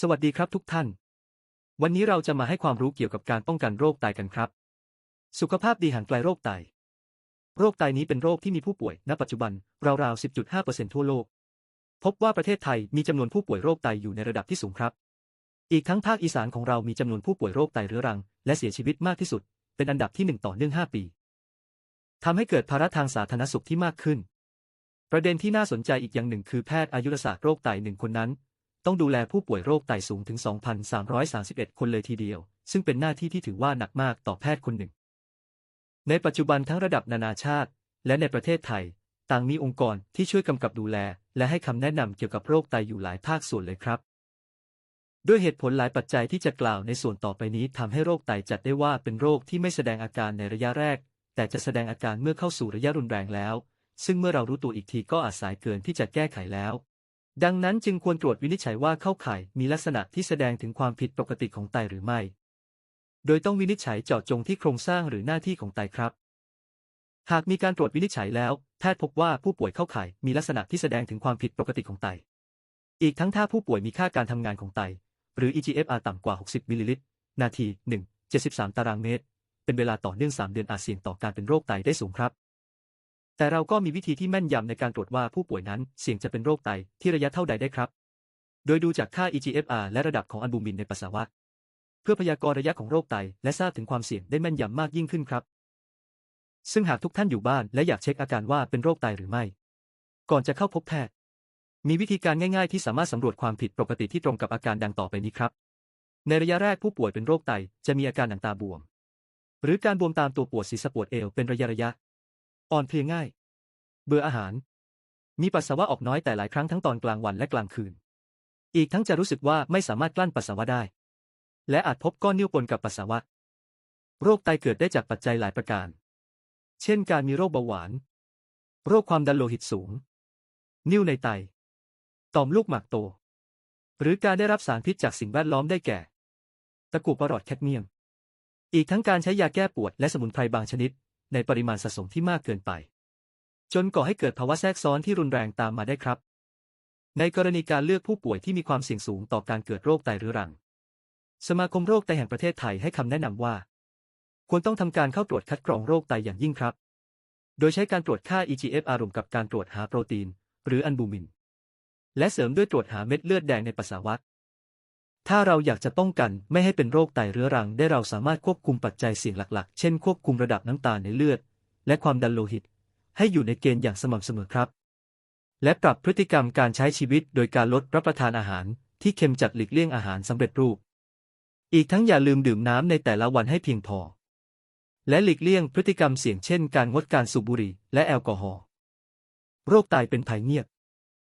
สวัสดีครับทุกท่าน วันนี้เราจะมาให้ความรู้เกี่ยวกับการป้องกันโรคไตกันครับ สุขภาพดีห่างไกลโรคไต โรคไตนี้เป็นโรคที่มีผู้ป่วย ณ ปัจจุบัน ราวๆ 10.5%ทั่วโลก พบว่าประเทศไทยมีจำนวนผู้ป่วยโรคไตอยู่ในระดับที่สูงครับ อีกทั้งภาคอีสานของเรามีจำนวนผู้ป่วยโรคไตเรื้อรัง และเสียชีวิตมากที่สุด เป็นอันดับที่ 1 ต่อเนื่อง 5 ปีทำให้เกิดภาระทางสาธารณสุขที่มากขึ้น ประเด็นที่น่าสนใจอีกอย่างหนึ่งคือแพทย์อายุรศาสตร์โรคไตหนึ่งคนนั้น ต้องดูแลผู้ป่วยโรคไตสูงถึง 2,331 คนเลยทีเดียว ซึ่งเป็นหน้าที่ที่ถือว่าหนักมากต่อแพทย์คนหนึ่ง ในปัจจุบันทั้งระดับนานาชาติ และในประเทศไทย ต่างมีองค์กรที่ช่วยกำกับดูแล และให้คำแนะนำเกี่ยวกับโรคไตอยู่หลายภาคส่วนเลยครับ ด้วยเหตุผลหลายปัจจัยที่จะกล่าวในส่วนต่อไปนี้ทำให้โรคไตจัดได้ว่าเป็นโรคที่ไม่แสดงอาการในระยะแรก แต่จะแสดงอาการเมื่อเข้าสู่ระยะรุนแรงแล้ว ซึ่งเมื่อเรารู้ตัวอีกทีก็อาจสายเกินที่จะแก้ไขแล้ว ดังนั้นจึงควรตรวจวินิจฉัยว่าเข้าข่ายมีลักษณะที่แสดงถึงความผิดปกติของไตหรือไม่ โดยต้องวินิจฉัยเจาะจงที่โครงสร้างหรือหน้าที่ของไตครับ หากมีการตรวจวินิจฉัยแล้ว แพทย์พบว่าผู้ป่วยเข้าข่ายมีลักษณะที่แสดงถึงความผิดปกติของไต อีกทั้งถ้าผู้ป่วยมีค่าการทำงานของไต หรือ EGFR ต่ำกว่า 60 มิลลิลิตร นาที 1 73 ตารางเมตร เป็นเวลาต่อเนื่อง 3 เดือนอาจเสี่ยงต่อการเป็นโรคไตได้สูงครับ แต่เราก็มีวิธีที่แม่นยำในการตรวจว่าผู้ป่วยนั้นเสี่ยงจะเป็นโรคไตที่ระยะเท่าใดได้ครับ โดยดูจากค่า EGFR และระดับของอัลบูมินในปัสสาวะ เพื่อพยากรณ์ระยะของโรคไต และทราบถึงความเสี่ยงได้แม่นยำมากยิ่งขึ้นครับ ซึ่งหากทุกท่านอยู่บ้านและอยากเช็คอาการว่าเป็นโรคไตหรือไม่ ก่อนจะเข้าพบแพทย์ มีวิธีการง่าย ๆ ที่สามารถสำรวจความผิดปกติที่ตรงกับอาการดังต่อไปนี้ครับ ในระยะแรกผู้ป่วยเป็นโรคไตจะมีอาการหนังตาบวม หรือการบวมตามตัวปวดศีรษะปวดเอวเป็นระยะระยะ อ่อนเพลียง่าย เบื่ออาหาร มีปัสสาวะออกน้อยแต่หลายครั้งทั้งตอนกลางวันและกลางคืน อีกทั้งจะรู้สึกว่าไม่สามารถกลั้นปัสสาวะได้ และอาจพบก้อนนิ่วปนกับปัสสาวะ โรคไตเกิดได้จากปัจจัยหลายประการ เช่น การมีโรคเบาหวาน โรคความดันโลหิตสูง นิ่วในไต ต่อมลูกหมากโต หรือการได้รับสารพิษจากสิ่งแวดล้อมได้แก่ ตะกั่วปรอดแคดเมียม อีกทั้งการใช้ยาแก้ปวดและสมุนไพรบางชนิด ในปริมาณสะสมที่มากเกินไป จนก่อให้เกิดภาวะแทรกซ้อนที่รุนแรงตามมาได้ครับ ในกรณีการเลือกผู้ป่วยที่มีความเสี่ยงสูงต่อการเกิดโรคไตเรื้อรัง สมาคมโรคไตแห่งประเทศไทยให้คำแนะนำว่า ควรต้องทำการเข้าตรวจคัดกรองโรคไตอย่างยิ่งครับ โดยใช้การตรวจค่า EGFR รวมกับการตรวจหาโปรตีน หรืออัลบูมิน และเสริมด้วยตรวจหาเม็ดเลือดแดงในปัสสาวะ ถ้าเราอยากจะป้องกันไม่ให้เป็นโรคไตเรื้อรังได้เราสามารถควบคุมปัจจัยเสี่ยงหลักๆ เช่นควบคุมระดับน้ำตาลในเลือด และความดันโลหิต ให้อยู่ในเกณฑ์อย่างสม่ำเสมอครับ และปรับพฤติกรรมการใช้ชีวิตโดยการลดรับประทานอาหาร ที่เค็มจัดหลีกเลี่ยงอาหารสำเร็จรูป อีกทั้งอย่าลืมดื่มน้ำในแต่ละวันให้เพียงพอ และหลีกเลี่ยงพฤติกรรมเสี่ยงเช่น การงดการสูบบุหรี่และแอลกอฮอล์ โรคไตเป็นภัยเงียบ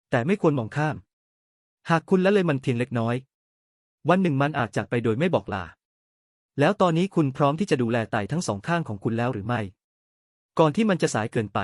แต่ไม่ควรมองข้าม หากคุณละเลยมันเพียงเล็กน้อย วันหนึ่งมันอาจจากไปโดยไม่บอกลา แล้วตอนนี้คุณพร้อมที่จะดูแลไตทั้งสองข้างของคุณแล้วหรือไม่ ก่อนที่มันจะสายเกินไป